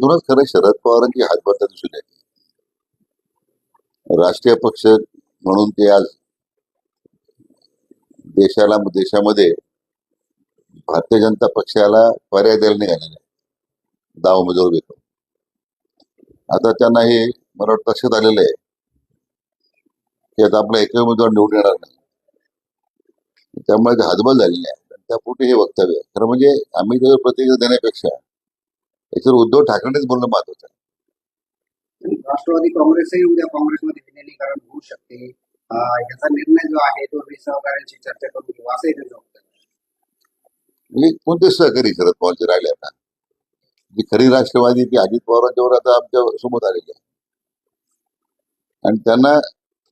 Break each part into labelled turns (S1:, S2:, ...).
S1: म्हणूनच खरं शरद पवारांची हातबद्दल दिसून येते राष्ट्रीय पक्ष म्हणून ते आज देशाला देशामध्ये भारतीय जनता पक्षाला पर्याय द्यायला निघालेले आहे. दहा उमेदवार घेतो आता त्यांना हे मला वाटतं लक्षात आलेलं आहे की आता आपला एकही उमेदवार निवडून येणार नाही त्यामुळे हातबल झालेली आहे त्यापोटी हे वक्तव्य आहे. खरं म्हणजे आम्ही त्यावर प्रतिक्रिया देण्यापेक्षा याच्यावर उद्धव ठाकरेंच बोलणं महत्वाचं आहे
S2: राष्ट्रवादी काँग्रेसही उद्या काँग्रेसमध्ये विलिनीकरण होऊ शकते. याचा निर्णय जो आहे तो मी सहकार्यांशी चर्चा करून घेऊ असंही त्यांचं वक्तव्य आहे.
S1: म्हणजे कोणते सहकारी शरद पवारचे राहिले आता? जी खरी राष्ट्रवादी ती अजित पवारांच्यावर आता आमच्यासमोर आलेली आहे. आणि त्यांना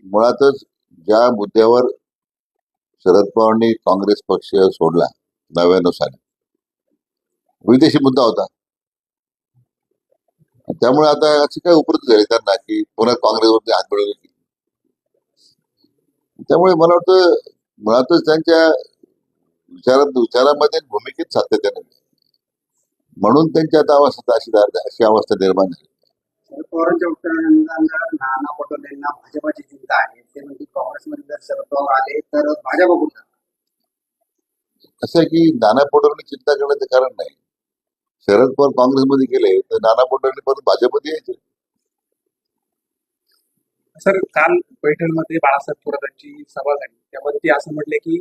S1: मुळातच ज्या मुद्द्यावर शरद पवारांनी काँग्रेस पक्ष सोडला नव्याण्णव साली. विदेशी मुद्दा होता. त्यामुळे आता अशी काय उपरत झाली त्यांना की पुन्हा काँग्रेसवरती हात मिळवले की त्यामुळे मला वाटतं मुळातच त्यांच्या विचारात विचारामध्ये भूमिकेत सातत्याने. म्हणून त्यांची आता अवस्था अशी अशी अवस्था निर्माण झाली.
S2: पवारांच्या नाना भाजपाची चिंता आहे. ते म्हणजे काँग्रेसमध्ये जर शरद पवार आले तर भाजप बघून
S1: असं की नाना पटोलेंनी चिंता करण्याचं कारण नाही. शरद पवार काँग्रेसमध्ये गेले तर नाना पटोले परत भाजपमध्ये यायचे.
S3: सर काल पैठणमध्ये बाळासाहेब थोरातांची सभा झाली. त्यामध्ये ते असं म्हटले की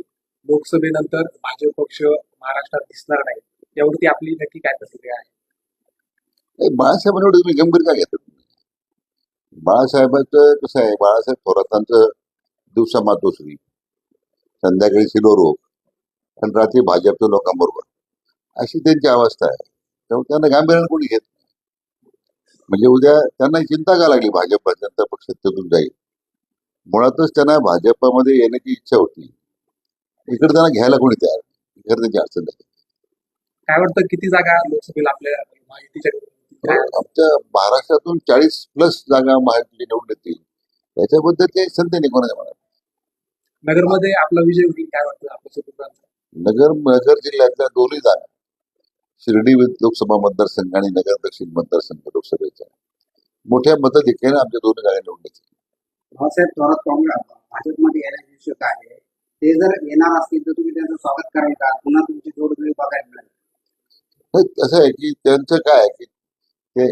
S3: लोकसभेनंतर भाजप पक्ष महाराष्ट्रात दिसणार नाही. यावरती आपली नक्की काय प्रतिक्रिया आहे?
S1: एवढं तुम्ही गंभीर का घेतात बाळासाहेबांचं कसं आहे बाळासाहेब थोरातांचं दिवसा मातोश्री संध्याकाळी शिलोरोग आणि रात्री भाजपच्या लोकांबरोबर. अशी त्यांची अवस्था आहे. त्यामुळे त्यांना गांभीर्यानं कोणी घेत नाही. म्हणजे उद्या त्यांना चिंता का लागली? भाजप जनता पक्ष सत्तेतून जाईल. मुळातच त्यांना भाजपमध्ये येण्याची इच्छा होती. इकडे त्यांना घ्यायला कोणी तयार नाही. इकडे त्यांची अडचण झाली.
S3: काय वाटतं किती जागा लोकसभेला आपल्या?
S1: आमच्या महाराष्ट्रातून चाळीस प्लस जागा महायुतीचे निवडून येतील. याच्याबद्दल ते संधी नाही कोणाच्या मनात.
S3: नगरमध्ये आपला विजय होईल काय वाटतं? आपल्या
S1: नगर नगर जिल्ह्यातल्या दोन्ही जागा. शिर्डी लोकसभा मतदारसंघ आणि नगर दक्षिण मतदारसंघ लोकसभेचा. मोठ्या मताधिक्याने आमच्या दोन्ही जागा निवडून येतील.
S2: भाऊसाहेब थोरात काँग्रेस भाजपमध्ये येण्याची इच्छुक आहे. ते जर येणार असतील तर तुम्ही त्यांचं स्वागत कराल का पुन्हा तुमची जोडगोळी बघायला मिळेल.
S1: कसं आहे की त्यांचं काय आहे की ते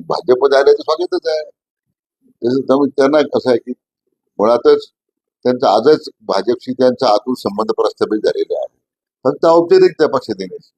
S1: भाजपमध्ये आल्याचं स्वागतच आहे. त्यामुळे त्यांना कसं आहे की मुळातच त्यांचा आजच भाजपशी त्यांचा आतून संबंध प्रस्थापित झालेले आहे. फक्त औपचारिक त्या पक्ष देण्याचे